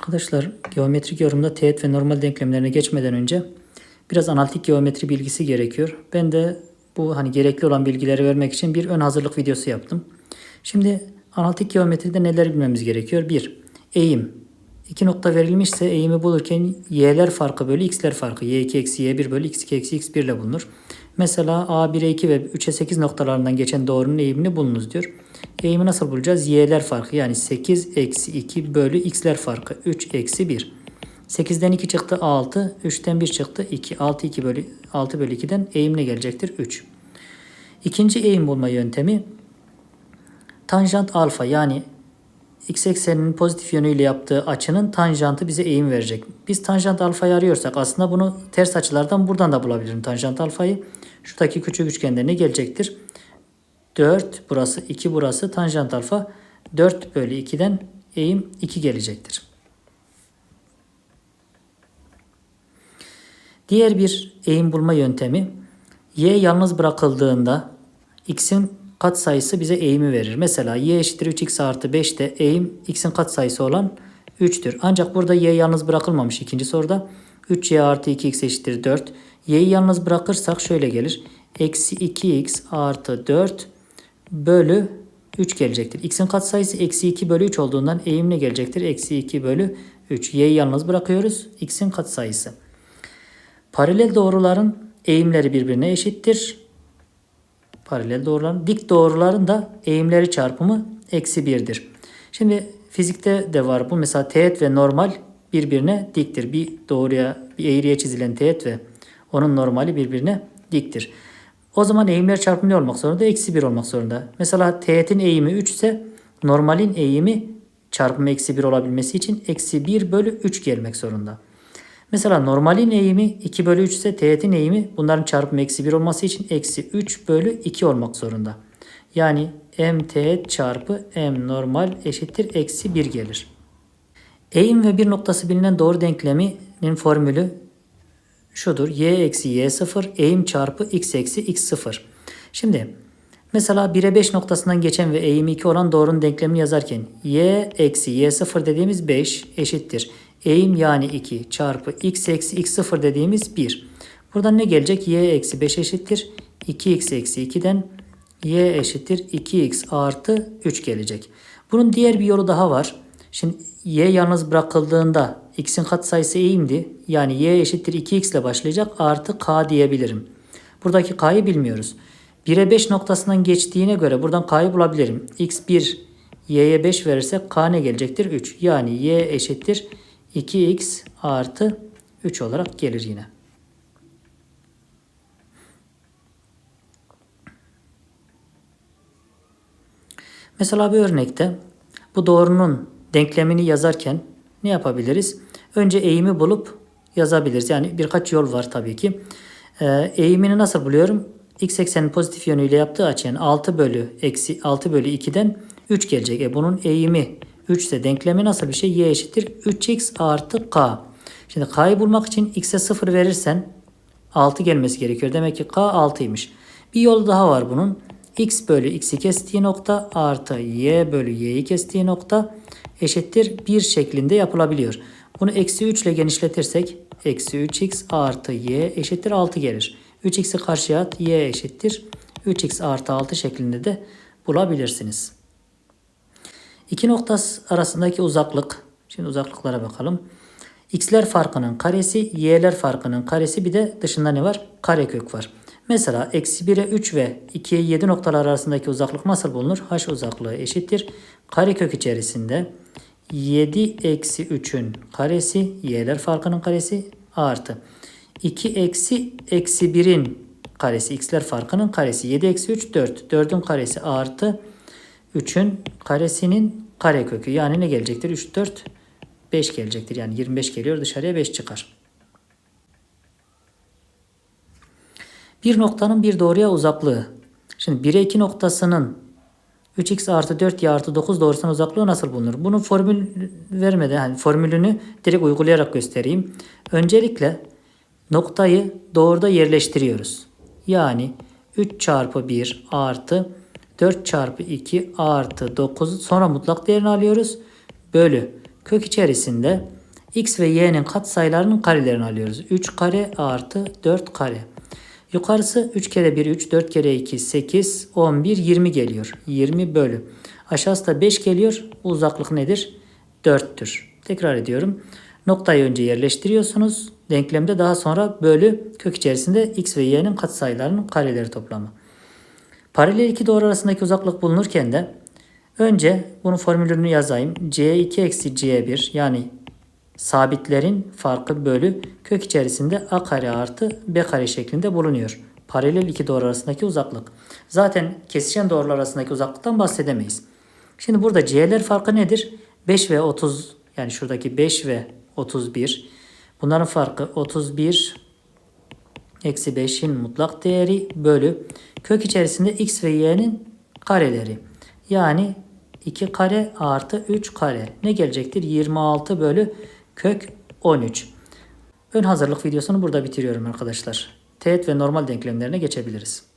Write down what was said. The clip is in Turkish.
Arkadaşlar geometrik yorumda teğet ve normal denklemlerine geçmeden önce biraz analitik geometri bilgisi gerekiyor. Ben de bu hani gerekli olan bilgileri vermek için bir ön hazırlık videosu yaptım. Şimdi analitik geometride neler bilmemiz gerekiyor? 1. Eğim. İki nokta verilmişse eğimi bulurken y'ler farkı bölü x'ler farkı. y2 eksi y1 bölü x2 eksi x1 ile bulunur. Mesela a1'e 2 ve 3'e 8 noktalarından geçen doğrunun eğimini bulunuz diyor. Eğimi nasıl bulacağız? y'ler farkı yani 8 eksi 2 bölü x'ler farkı 3 eksi 1. 8'den 2 çıktı 6, 3'ten 1 çıktı 2. 6 2 bölü 6 bölü 2'den eğim ne gelecektir? 3. İkinci eğim bulma yöntemi tanjant alfa yani x ekseninin pozitif yönüyle yaptığı açının tanjantı bize eğim verecek. Biz tanjant alfayı arıyorsak aslında bunu ters açılardan buradan da bulabilirim tanjant alfayı. Şuradaki küçük üçgende ne gelecektir? 4 burası 2 burası tanjant alfa 4 bölü 2'den eğim 2 gelecektir. Diğer bir eğim bulma yöntemi y yalnız bırakıldığında x'in katsayısı bize eğimi verir. Mesela y eşittir 3x artı 5'te eğim x'in katsayısı olan 3'tür. Ancak burada y yalnız bırakılmamış ikinci soruda. 3y artı 2x eşittir 4. y'yi yalnız bırakırsak şöyle gelir. Eksi 2x artı 4 bölü 3 gelecektir. X'in katsayısı eksi 2 bölü 3 olduğundan eğim ne gelecektir? Eksi 2 bölü 3. Y'yi yalnız bırakıyoruz. X'in katsayısı. Paralel doğruların eğimleri birbirine eşittir. Paralel doğruların dik doğruların da eğimleri çarpımı eksi 1'dir. Şimdi fizikte de var bu. Mesela teğet ve normal birbirine diktir. Bir doğruya bir eğriye çizilen teğet ve onun normali birbirine diktir. O zaman eğimler çarpımı olmak zorunda? Eksi 1 olmak zorunda. Mesela teğetin eğimi 3 ise normalin eğimi çarpımı eksi 1 olabilmesi için eksi 1 bölü 3 gelmek zorunda. Mesela normalin eğimi 2 bölü 3 ise teğetin eğimi bunların çarpımı eksi 1 olması için eksi 3 bölü 2 olmak zorunda. Yani m teğet çarpı m normal eşittir eksi 1 gelir. Eğim ve bir noktası bilinen doğru denkleminin formülü şudur. y eksi y0 eğim çarpı x eksi x0. Şimdi mesela 1'e 5 noktasından geçen ve eğimi 2 olan doğrunun denklemini yazarken y eksi y0 dediğimiz 5 eşittir. Eğim yani 2 çarpı x eksi x0 dediğimiz 1. Buradan ne gelecek? y eksi 5 eşittir. 2x eksi 2'den y eşittir 2x artı 3 gelecek. Bunun diğer bir yolu daha var. Şimdi y yalnız bırakıldığında x'in katsayısı eğimdi. Yani y eşittir 2x ile başlayacak artı k diyebilirim. Buradaki k'yı bilmiyoruz. 1'e 5 noktasından geçtiğine göre buradan k'yı bulabilirim. x1 y'ye 5 verirsek k ne gelecektir? 3. Yani y eşittir 2x artı 3 olarak gelir yine. Mesela bir örnekte bu doğrunun denklemini yazarken ne yapabiliriz? Önce eğimi bulup yazabiliriz. Yani birkaç yol var tabii ki. Ee, eğimini nasıl buluyorum? X eksenin pozitif yönüyle yaptığı açı yani 6 bölü eksi 6 bölü 2'den 3 gelecek. E bunun eğimi 3 ise denklemi nasıl bir şey? Y eşittir 3x artı k. Şimdi k'yı bulmak için x'e 0 verirsen 6 gelmesi gerekiyor. Demek ki k 6'ymış. Bir yol daha var bunun. x bölü x'i kestiği nokta artı y bölü y'yi kestiği nokta eşittir 1 şeklinde yapılabiliyor. Bunu eksi 3 ile genişletirsek eksi 3x artı y eşittir 6 gelir. 3x'i karşıya at y eşittir 3x artı 6 şeklinde de bulabilirsiniz. İki nokta arasındaki uzaklık. Şimdi uzaklıklara bakalım. X'ler farkının karesi, y'ler farkının karesi bir de dışında ne var? Karekök var. Mesela eksi 1'e 3 ve 2'ye 7 noktalar arasındaki uzaklık nasıl bulunur? H uzaklığı eşittir. Karekök içerisinde 7 eksi 3'ün karesi, y'ler farkının karesi artı 2 eksi eksi 1'in karesi, x'ler farkının karesi. 7 eksi 3 4. 4'ün karesi artı 3'ün karesinin karekökü. Yani ne gelecektir? 3, 4, 5 gelecektir. Yani 25 geliyor dışarıya 5 çıkar. Bir noktanın bir doğruya uzaklığı. Şimdi 1'e 2 noktasının 3x artı 4 y artı 9 doğrusunun uzaklığı nasıl bulunur? Bunun formül vermeden, yani formülünü direkt uygulayarak göstereyim. Öncelikle noktayı doğruda yerleştiriyoruz. Yani 3 çarpı 1 artı 4 çarpı 2 artı 9 sonra mutlak değerini alıyoruz. Bölü kök içerisinde x ve y'nin katsayılarının karelerini alıyoruz. 3 kare artı 4 kare. Yukarısı 3 kere 1 3, 4 kere 2 8, 11, 20 geliyor. 20 bölü. Aşağısı da 5 geliyor. Bu uzaklık nedir? 4'tür. Tekrar ediyorum. Noktayı önce yerleştiriyorsunuz. Denklemde daha sonra bölü kök içerisinde x ve y'nin katsayılarının kareleri toplamı. Paralel iki doğru arasındaki uzaklık bulunurken de önce bunun formülünü yazayım. c2 eksi c1 yani sabitlerin farkı bölü kök içerisinde a kare artı b kare şeklinde bulunuyor. Paralel iki doğru arasındaki uzaklık. Zaten kesişen doğrular arasındaki uzaklıktan bahsedemeyiz. Şimdi burada c'ler farkı nedir? 5 ve 30 yani şuradaki 5 ve 31. Bunların farkı 31 eksi 5'in mutlak değeri bölü kök içerisinde x ve y'nin kareleri. Yani 2 kare artı 3 kare ne gelecektir? 26 bölü kök 13. Ön hazırlık videosunu burada bitiriyorum arkadaşlar. Teğet ve normal denklemlerine geçebiliriz.